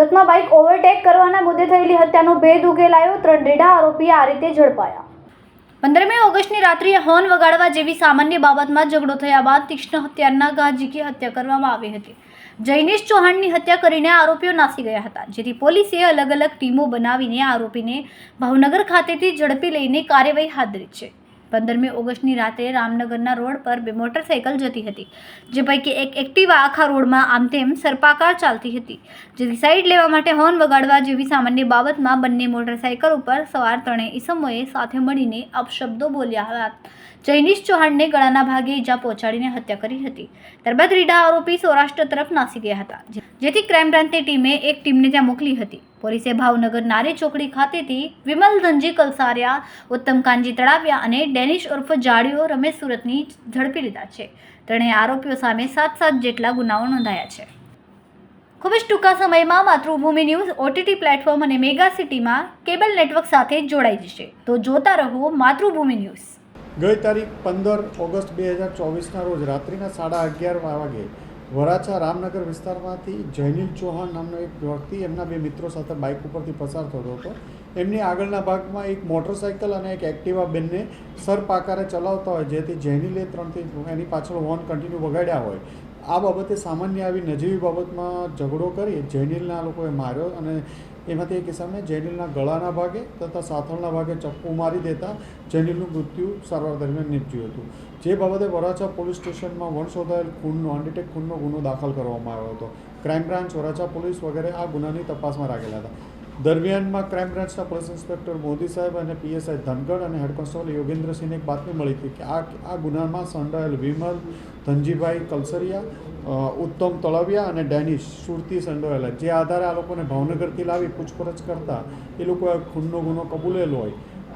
સુરતમાં bike overtake કરવાના મુદ્દે થયેલી હત્યાનો ભેદ ઉકેલાયો. ત્રણ ડેઢા આરોપી આ રીતે ઝડપાયા. પંદરમી ઓગસ્ટની રાત્રિએ હોર્ન વગાડવા જેવી સામાન્ય બાબતમાં ઝઘડો થયા બાદ તીક્ષ્ણ હત્યાના ગાજીકી હત્યા કરવામાં આવી હતી. જૈનેશ ચૌહાણની હત્યા કરીને આરોપીઓ નાસી ગયા હતા, જેથી પોલીસે અલગ અલગ ટીમો બનાવીને આરોપીને ભાવનગર ખાતેથી ઝડપી લઈને કાર્યવાહી હાથ ધરી છે. પંદરમી ઓગસ્ટની રાતે રામનગરના રોડ પર બે મોટરસાઇકલ જતી હતી, જે પૈકી એક એક્ટિવા આખા રોડમાં આમ તેમ સર્પાકાર ચાલતી હતી, જેથી સાઈડ લેવા માટે હોર્ન વગાડવા જેવી સામાન્ય બાબતમાં બંને મોટરસાઇકલ ઉપર સવાર ત્રણેય ઈસમોએ સાથે મળીને અપશબ્દો બોલ્યા હતા. જૈનિશ ચૌહાણને ગળાના ભાગે ઈજા પહોંચાડીને હત્યા કરી હતી. ત્યારબાદ રીડા આરોપી સૌરાષ્ટ્ર તરફ નાસી ગયા હતા જેથી ક્રાઇમ બ્રાન્ચની ટીમે એક ટીમને ત્યાં મોકલી હતી. પોલીસે ભાવનગર નારી ચોકડી ખાતેથી વિમલ ધનજી કલસારિયા, ઉત્તમ કાનજી તળાવિયા અને ડેનિશ ઉર્ફ જાડીઓ રમેશ સુરતની ઝડપી લીધા છે. ત્રણેય આરોપીઓ સામે સાત સાત જેટલા ગુનાઓ નોંધાયા છે. ખૂબ જ ટૂંકા સમયમાં માતૃભૂમિ ન્યૂઝ ઓટીટી પ્લેટફોર્મ અને મેગા સિટીમાં કેબલ નેટવર્ક સાથે જોડાઈ જશે. તો જોતા રહો માતૃભૂમિ ન્યૂઝ. ગઈ તારીખ પંદર ઓગસ્ટ બે હજાર ચોવીસના રોજ રાત્રિના સાડા અગિયાર વાગે વરાછા રામનગર વિસ્તારમાંથી જૈનિલ ચૌહાણ નામનો એક વ્યક્તિ એમના બે મિત્રો સાથે બાઇક ઉપરથી પસાર થતો હતો. એમની આગળના ભાગમાં એક મોટરસાઇકલ અને એક એક્ટિવા બેનને સરપાકારે ચલાવતા હોય, જેથી જૈનિલે ત્રણથી એની પાછળ હોર્ન કન્ટિન્યુ વગાડ્યા હોય. આ બાબતે સામાન્ય આવી નજીવી બાબતમાં ઝઘડો કરી જૈનિલના લોકોએ માર્યો અને એમાંથી એક કિસ્સામાં જૈનિલના ગળાના ભાગે તથા સાથળના ભાગે ચપ્પુ મારી દેતા જૈનિલનું મૃત્યુ સારવાર દરમિયાન નીપજ્યું હતું. જે બાબતે વરાછા પોલીસ સ્ટેશનમાં વણ ખૂનનો અનડિટેક ખૂનનો ગુનો દાખલ કરવામાં આવ્યો હતો. ક્રાઇમ બ્રાન્ચ વરાછા પોલીસ વગેરે આ ગુનાની તપાસમાં રાખેલા હતા. દરમિયાનમાં ક્રાઇમ બ્રાન્ચના પોલીસ ઇન્સ્પેક્ટર મોદી સાહેબ અને પીએસઆઈ ધનગઢ અને હેડ કોન્સ્ટેબલ યોગેન્દ્રસિંહને એક બાતમી મળી હતી કે આ આ ગુનામાં સંડાયેલ વિમલ, ધનજીભાઈ કલસરિયા ઉત્તમ તળવિયા અને ડેનિશ સુરતી સંડોવાયેલા જે આધારે આ લોકોને ભાવનગરથી લાવી પૂછપરછ કરતા એ લોકોએ ખૂનનો ગુનો કબૂલેલો હોય.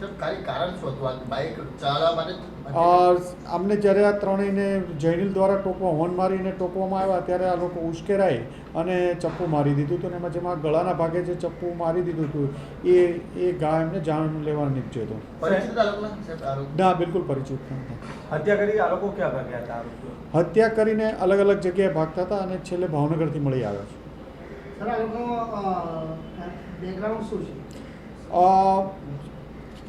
સર ખાલી કારણ શું હતું? આ બાઇક ચલાવવા માટે અ, આમને જ્યારે આ ત્રણેયને જૈનિલ દ્વારા ટોકવા હોર્ન મારીને ટોકવામાં આવ્યા ત્યારે આ લોકો ઉશ્કેરાય અને ચપ્પુ મારી દીધું હતું અને એમાં જેમાં ગળાના ભાગે જે ચપ્પુ મારી દીધું હતું એ એ ગા એમને જાણ લેવા નીપજ્યો હતો? ના બિલકુલ પરિચિત હત્યા કરી આ લોકો ક્યાં ભાગ્યા હતા? હત્યા કરીને અલગ અલગ જગ્યાએ ભાગતા હતા અને છેલ્લે ભાવનગરથી મળી આવ્યા છે. સર આ લોકોનું બેકગ્રાઉન્ડ શું છે?